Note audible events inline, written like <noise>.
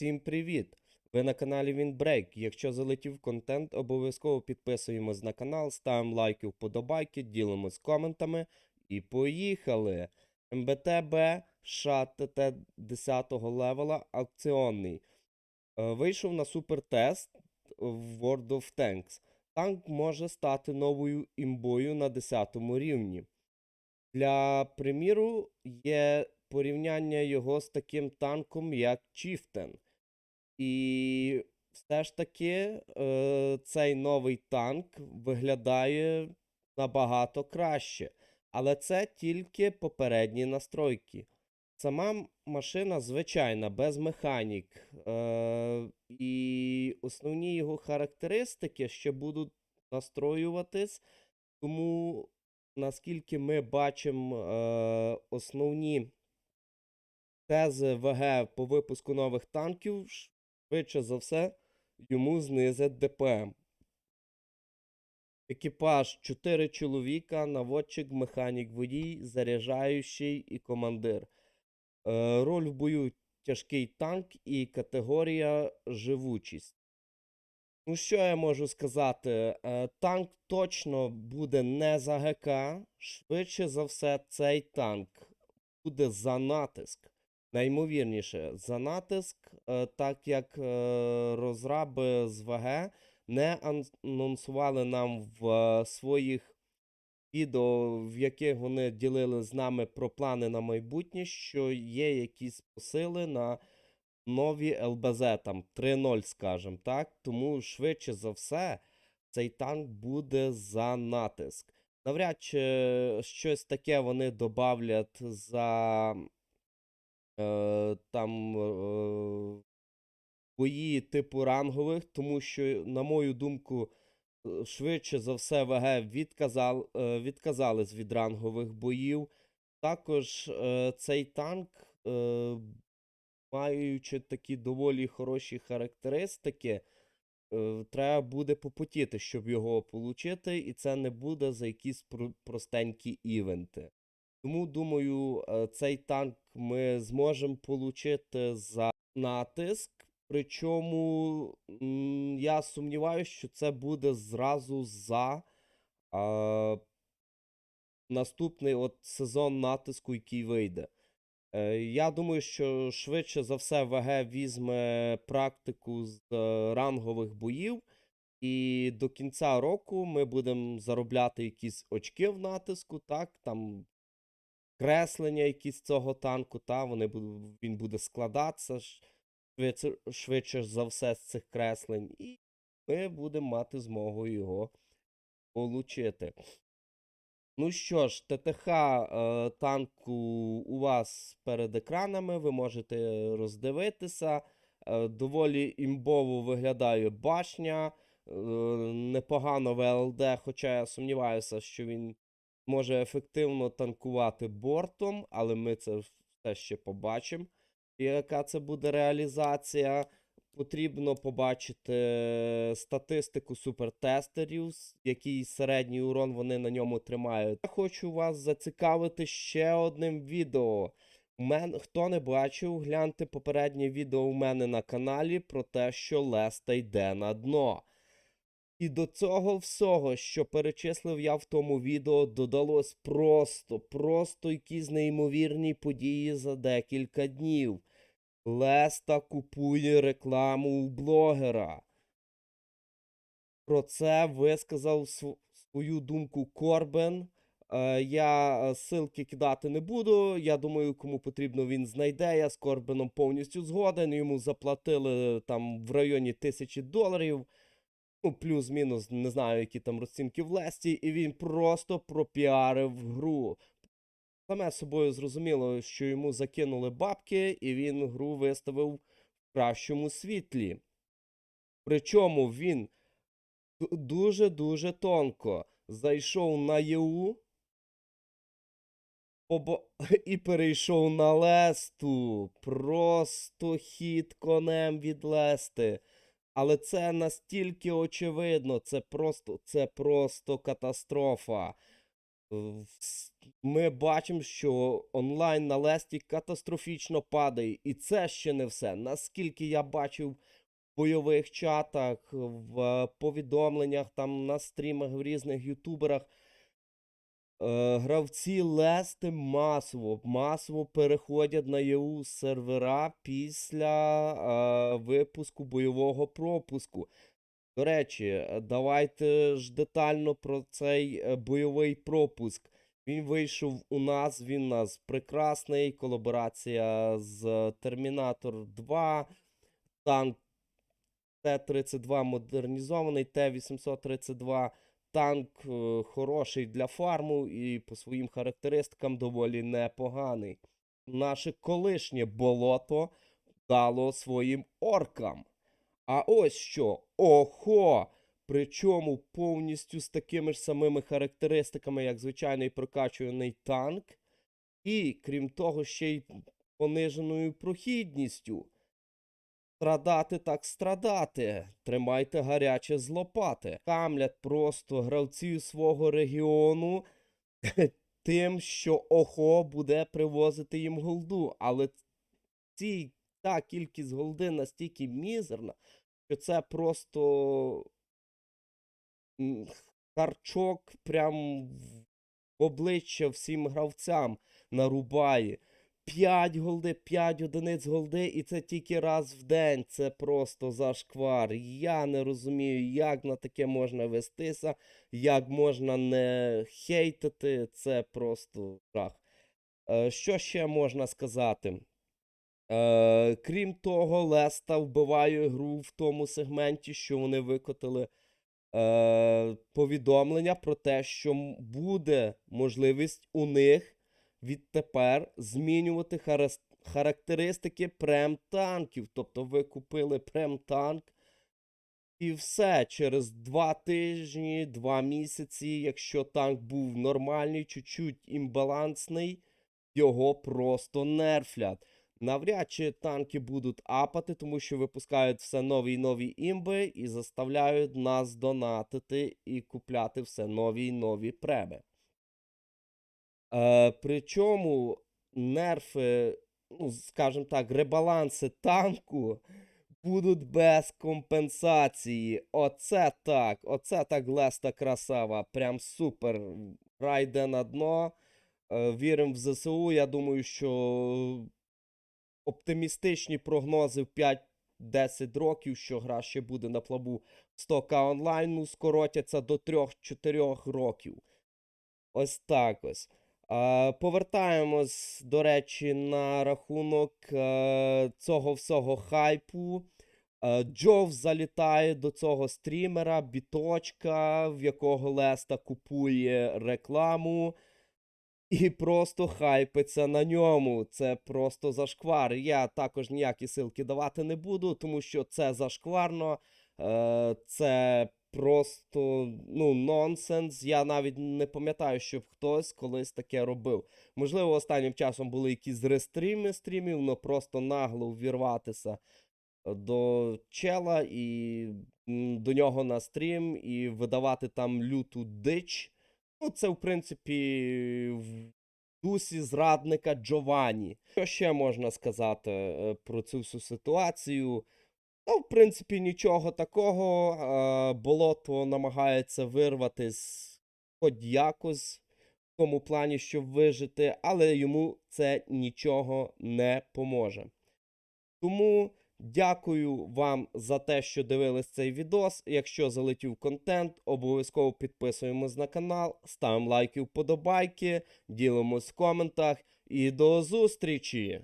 Всім привіт! Ви на каналі Windbreak. Якщо залетів контент, обов'язково підписуємось на канал, ставимо лайки, вподобайки, ділимось коментами і поїхали! МБТБ США ТТ 10 левела акціонний. Е, Вийшов на супертест в World of Tanks. Танк може стати новою імбою на 10 рівні. Для приміру є порівняння його з таким танком, як Chieftain. І все ж таки е, цей новий танк виглядає набагато краще. Але це тільки попередні настройки. Сама машина звичайна, без механік. Е, і основні його характеристики ще будуть настроюватись. Тому, наскільки ми бачимо е, основні тези ВГ по випуску нових танків, швидше за все, йому знизять ДПМ. Екіпаж 4 чоловіка, наводчик, механік, водій, заряджаючий і командир. Е, роль в бою тяжкий танк і категорія живучість. Ну, що я можу сказати? Е, танк точно буде не за ГК. Швидше за все, цей танк буде за натиск. Наймовірніше, за натиск, е, так як е, розраби з ВГ не анонсували нам в е, своїх відео, в яких вони ділили з нами про плани на майбутнє, що є якісь посили на нові ЛБЗ, там 3.0, скажімо так. Тому швидше за все, цей танк буде за натиск. Навряд чи щось таке вони добавлять за там е, бої типу рангових, тому що, на мою думку, е, швидше за все ВГ відказал, е, відказались від рангових боїв. Також е, цей танк, е, маючи такі доволі хороші характеристики, е, треба буде попотіти, щоб його отримати, і це не буде за якісь простенькі івенти. Тому, думаю, е, цей танк ми зможемо отримати за натиск. Причому я сумніваюся, що це буде зразу за а, наступний от сезон натиску, який вийде. Е, Я думаю, що швидше за все ВГ візьме практику з е, рангових боїв, і до кінця року ми будемо заробляти якісь очки в натиску, так, там креслення якісь цього танку, та, вони він буде складатися швидше, швидше за все з цих креслень, і ми будемо мати змогу його получити. Ну що ж, ТТХ е, танку у вас перед екранами, ви можете роздивитися. Е, доволі імбово виглядає башня, е, непогано ВЛД, хоча я сумніваюся, що він може ефективно танкувати бортом, але ми це все ще побачимо, яка це буде реалізація. Потрібно побачити статистику супертестерів, який середній урон вони на ньому тримають. Я хочу вас зацікавити ще одним відео. Мен... Хто не бачив, гляньте попереднє відео у мене на каналі про те, що Леста йде на дно. І до цього всього, що перечислив я в тому відео, додалось просто, просто якісь неймовірні події за декілька днів. Леста купує рекламу у блогера. Про це висказав свою думку Корбен. Е, Я е, ссылки кидати не буду. Я думаю, кому потрібно, він знайде. Я з Корбеном повністю згоден. Йому заплатили там в районі тисячі доларів. Ну, плюс-мінус, не знаю, які там розцінки в Лесті, і він просто пропіарив гру. Саме собою зрозуміло, що йому закинули бабки, і він гру виставив в кращому світлі. Причому він дуже-дуже тонко зайшов на ЄУ побо... <laughs> і перейшов на Лесту. Просто хід конем від Лести. Але це настільки очевидно, це просто, це просто катастрофа. Ми бачимо, що онлайн на Лесті катастрофічно падає. І це ще не все. Наскільки я бачив в бойових чатах, в повідомленнях, там на стрімах, в різних ютуберах. Е, гравці Лести масово, масово переходять на ЄУ сервера після е, випуску бойового пропуску. До речі, давайте ж детально про цей е, бойовий пропуск. Він вийшов у нас, він у нас прекрасний. Колаборація з Термінатор 2, танк Т-32 модернізований, Т-832 танк е, хороший для фарму і по своїм характеристикам доволі непоганий. Наше колишнє болото дало своїм оркам. А ось що, охо! Причому повністю з такими ж самими характеристиками, як звичайний прокачуваний танк, і крім того, ще й пониженою прохідністю. Страдати так страдати. Тримайте гаряче з лопати. Камлять просто гравців свого регіону <laughs> тим, що охо буде привозити їм голду. Але ці, та кількість голди настільки мізерна, що це просто харчок прям в обличчя всім гравцям нарубає. 5 голди, 5 одиниць голди, і це тільки раз в день. Це просто зашквар. Я не розумію, як на таке можна вестися, як можна не хейтити. Це просто жах. Е, Що ще можна сказати? Е, крім того, Леста вбиває гру в тому сегменті, що вони викотили е, повідомлення про те, що буде можливість у них відтепер змінювати характеристики прем-танків. Тобто ви купили прем-танк, і все, через два тижні, два місяці, якщо танк був нормальний, чуть-чуть імбалансний, його просто нерфлять. Навряд чи танки будуть апати, тому що випускають все нові й нові імби і заставляють нас донатити і купляти все нові й нові преби. Е, причому нерфи, ну, скажімо так, ребаланси танку будуть без компенсації. Оце так, оце так Леста красава. Прям супер. Райде на дно. Е, віримо в ЗСУ. Я думаю, що оптимістичні прогнози в 5-10 років, що гра ще буде на плаву 100к онлайну, скоротяться до 3-4 років. Ось так ось. Повертаємось, до речі, на рахунок е, цього всього хайпу. Е, Джов залітає до цього стрімера, біточка, в якого Леста купує рекламу. І просто хайпиться на ньому. Це просто зашквар. Я також ніякі силки давати не буду, тому що це зашкварно. Е, це просто ну, нонсенс. Я навіть не пам'ятаю, щоб хтось колись таке робив. Можливо, останнім часом були якісь рестріми стрімів, але просто нагло ввірватися до чела і до нього на стрім і видавати там люту дич. Ну, це, в принципі, в дусі зрадника Джованні. Що ще можна сказати е, про цю всю ситуацію? Ну, в принципі, нічого такого. Болото намагається вирватись хоч якось в тому плані, щоб вижити, але йому це нічого не поможе. Тому дякую вам за те, що дивились цей відос. Якщо залетів контент, обов'язково підписуємось на канал, ставимо лайки, вподобайки, ділимось в коментах і до зустрічі!